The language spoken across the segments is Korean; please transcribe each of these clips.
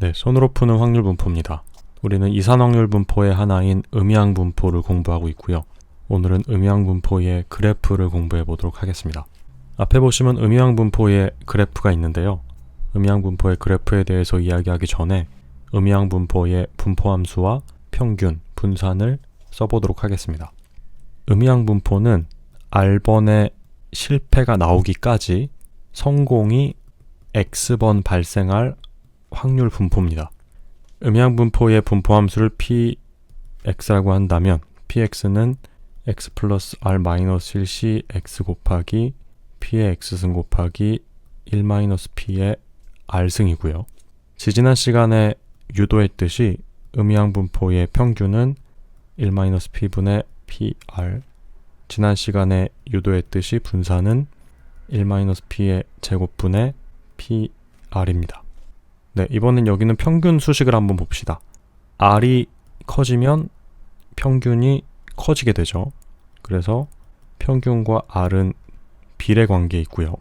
네, 손으로 푸는 확률 분포입니다. 우리는 이산 확률 분포의 하나인 음양 분포를 공부하고 있고요. 오늘은 음양 분포의 그래프를 공부해 보도록 하겠습니다. 앞에 보시면 음양 분포의 그래프가 있는데요. 음양 분포의 그래프에 대해서 이야기하기 전에 음양 분포의 분포 함수와 평균, 분산을 써보도록 하겠습니다. 음양 분포는 R번의 실패가 나오기까지 성공이 X번 발생할 확률 분포입니다. 음양 분포의 분포 함수를 px라고 한다면 px는 x 플러스 r 마이너스 1c x 곱하기 p의 x승 곱하기 1 마이너스 p의 r승이고요. 지지난 시간에 유도했듯이 음양 분포의 평균은 1 마이너스 p분의 pr 지난 시간에 유도했듯이 분산은 1 마이너스 p의 제곱분의 pr입니다. 네, 이번엔 여기는 평균 수식을 한번 봅시다. r이 커지면 평균이 커지게 되죠. 그래서 평균과 r은 비례 관계에 있고요.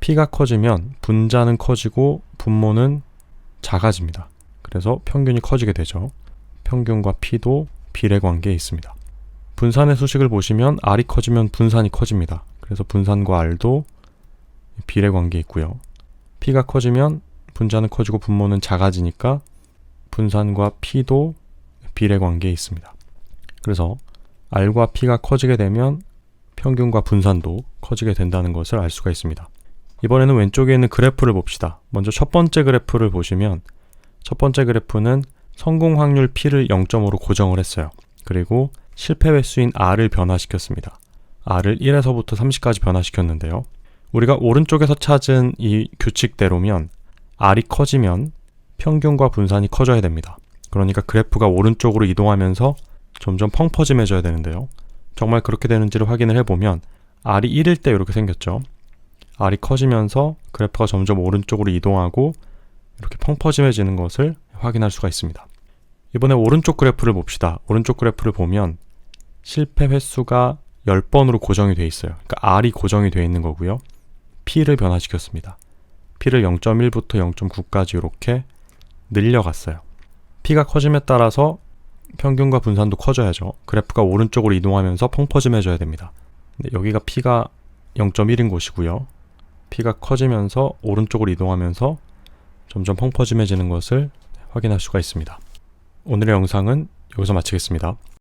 p가 커지면 분자는 커지고 분모는 작아집니다. 그래서 평균이 커지게 되죠. 평균과 p도 비례 관계에 있습니다. 분산의 수식을 보시면 r이 커지면 분산이 커집니다. 그래서 분산과 r도 비례 관계에 있고요. p가 커지면 분자는 커지고 분모는 작아지니까 분산과 p도 비례 관계에 있습니다. 그래서 r과 p가 커지게 되면 평균과 분산도 커지게 된다는 것을 알 수가 있습니다. 이번에는 왼쪽에 있는 그래프를 봅시다. 먼저 첫 번째 그래프를 보시면 첫 번째 그래프는 성공 확률 p를 0점으로 고정을 했어요. 그리고 실패 횟수인 r을 변화시켰습니다. r을 1에서부터 30까지 변화시켰는데요. 우리가 오른쪽에서 찾은 이 규칙대로면 r이 커지면 평균과 분산이 커져야 됩니다. 그러니까 그래프가 오른쪽으로 이동하면서 점점 펑퍼짐해져야 되는데요. 정말 그렇게 되는지를 확인을 해보면 r이 1일 때 이렇게 생겼죠. r이 커지면서 그래프가 점점 오른쪽으로 이동하고 이렇게 펑퍼짐해지는 것을 확인할 수가 있습니다. 이번에 오른쪽 그래프를 봅시다. 오른쪽 그래프를 보면 실패 횟수가 10번으로 고정이 되어 있어요. 그러니까 r이 고정이 되어 있는 거고요. p를 변화시켰습니다. P를 0.1부터 0.9까지 이렇게 늘려갔어요. p가 커짐에 따라서 평균과 분산도 커져야죠. 그래프가 오른쪽으로 이동하면서 펑퍼짐해져야 됩니다. 근데 여기가 p가 0.1인 곳이고요. p가 커지면서 오른쪽으로 이동하면서 점점 펑퍼짐해지는 것을 확인할 수가 있습니다. 오늘의 영상은 여기서 마치겠습니다.